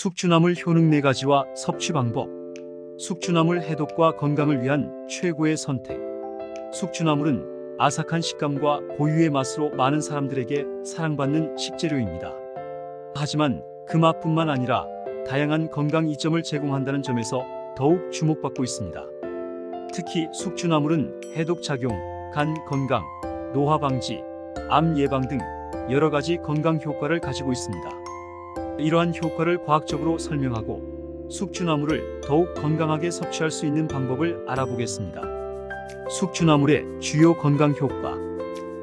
숙주나물 효능 4가지와 섭취 방법. 숙주나물 해독과 건강을 위한 최고의 선택. 숙주나물은 아삭한 식감과 고유의 맛으로 많은 사람들에게 사랑받는 식재료입니다. 하지만 그 맛뿐만 아니라 다양한 건강 이점을 제공한다는 점에서 더욱 주목받고 있습니다. 특히 숙주나물은 해독 작용, 간 건강, 노화 방지, 암 예방 등 여러 가지 건강 효과를 가지고 있습니다. 이러한 효과를 과학적으로 설명하고 숙주나물을 더욱 건강하게 섭취할 수 있는 방법을 알아보겠습니다. 숙주나물의 주요 건강 효과.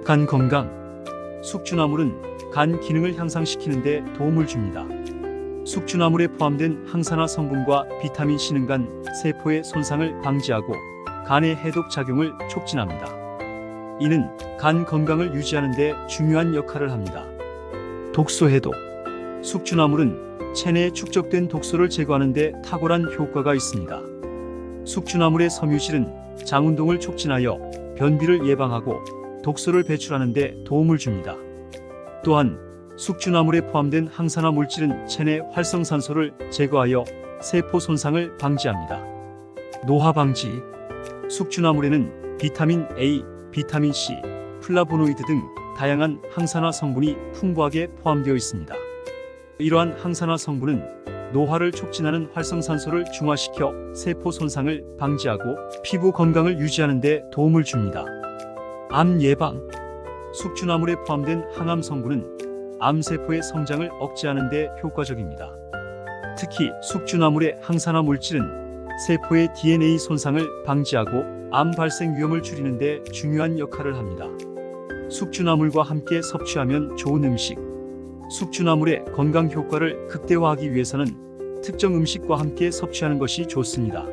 간 건강. 숙주나물은 간 기능을 향상시키는 데 도움을 줍니다. 숙주나물에 포함된 항산화 성분과 비타민 C는 간 세포의 손상을 방지하고 간의 해독 작용을 촉진합니다. 이는 간 건강을 유지하는 데 중요한 역할을 합니다. 독소 해독. 숙주나물은 체내에 축적된 독소를 제거하는 데 탁월한 효과가 있습니다. 숙주나물의 섬유질은 장운동을 촉진하여 변비를 예방하고 독소를 배출하는 데 도움을 줍니다. 또한 숙주나물에 포함된 항산화 물질은 체내 활성산소를 제거하여 세포 손상을 방지합니다. 노화 방지. 숙주나물에는 비타민 A, 비타민 C, 플라보노이드 등 다양한 항산화 성분이 풍부하게 포함되어 있습니다. 이러한 항산화 성분은 노화를 촉진하는 활성산소를 중화시켜 세포 손상을 방지하고 피부 건강을 유지하는 데 도움을 줍니다. 암 예방. 숙주나물에 포함된 항암 성분은 암세포의 성장을 억제하는 데 효과적입니다. 특히 숙주나물의 항산화 물질은 세포의 DNA 손상을 방지하고 암 발생 위험을 줄이는 데 중요한 역할을 합니다. 숙주나물과 함께 섭취하면 좋은 음식. 숙주나물의 건강 효과를 극대화하기 위해서는 특정 음식과 함께 섭취하는 것이 좋습니다.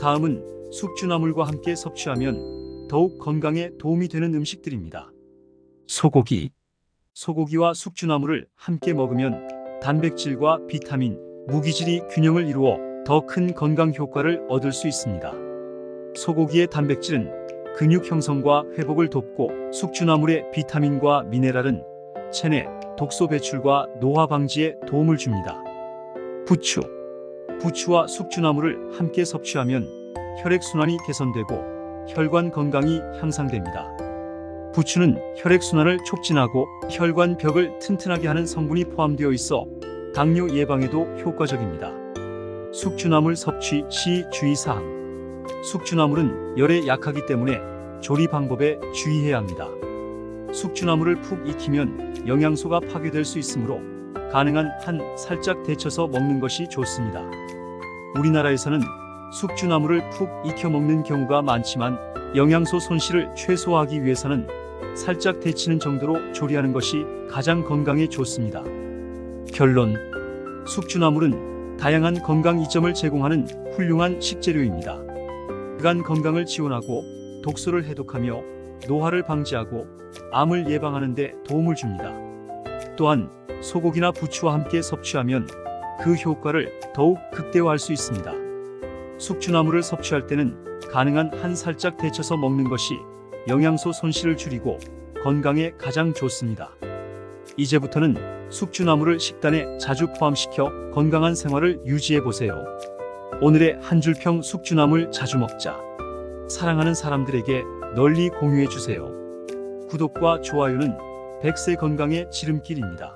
다음은 숙주나물과 함께 섭취하면 더욱 건강에 도움이 되는 음식들입니다. 소고기. 소고기와 숙주나물을 함께 먹으면 단백질과 비타민, 무기질이 균형을 이루어 더 큰 건강 효과를 얻을 수 있습니다. 소고기의 단백질은 근육 형성과 회복을 돕고 숙주나물의 비타민과 미네랄은 체내 독소 배출과 노화 방지에 도움을 줍니다. 부추. 부추와 숙주나물을 함께 섭취하면 혈액순환이 개선되고 혈관 건강이 향상됩니다. 부추는 혈액순환을 촉진하고 혈관 벽을 튼튼하게 하는 성분이 포함되어 있어 당뇨 예방에도 효과적입니다. 숙주나물 섭취 시 주의사항. 숙주나물은 열에 약하기 때문에 조리 방법에 주의해야 합니다. 숙주나물을 푹 익히면 영양소가 파괴될 수 있으므로 가능한 한 살짝 데쳐서 먹는 것이 좋습니다. 우리나라에서는 숙주나물을 푹 익혀 먹는 경우가 많지만 영양소 손실을 최소화하기 위해서는 살짝 데치는 정도로 조리하는 것이 가장 건강에 좋습니다. 결론 숙주나물은 다양한 건강 이점을 제공하는 훌륭한 식재료입니다. 간 건강을 지원하고 독소를 해독하며 노화를 방지하고 암을 예방하는 데 도움을 줍니다. 또한 소고기나 부추와 함께 섭취하면 그 효과를 더욱 극대화할 수 있습니다. 숙주나물을 섭취할 때는 가능한 한 살짝 데쳐서 먹는 것이 영양소 손실을 줄이고 건강에 가장 좋습니다. 이제부터는 숙주나물을 식단에 자주 포함시켜 건강한 생활을 유지해 보세요. 오늘의 한 줄평 숙주나물 자주 먹자. 사랑하는 사람들에게 널리 공유해 주세요. 구독과 좋아요는 백세 건강의 지름길입니다.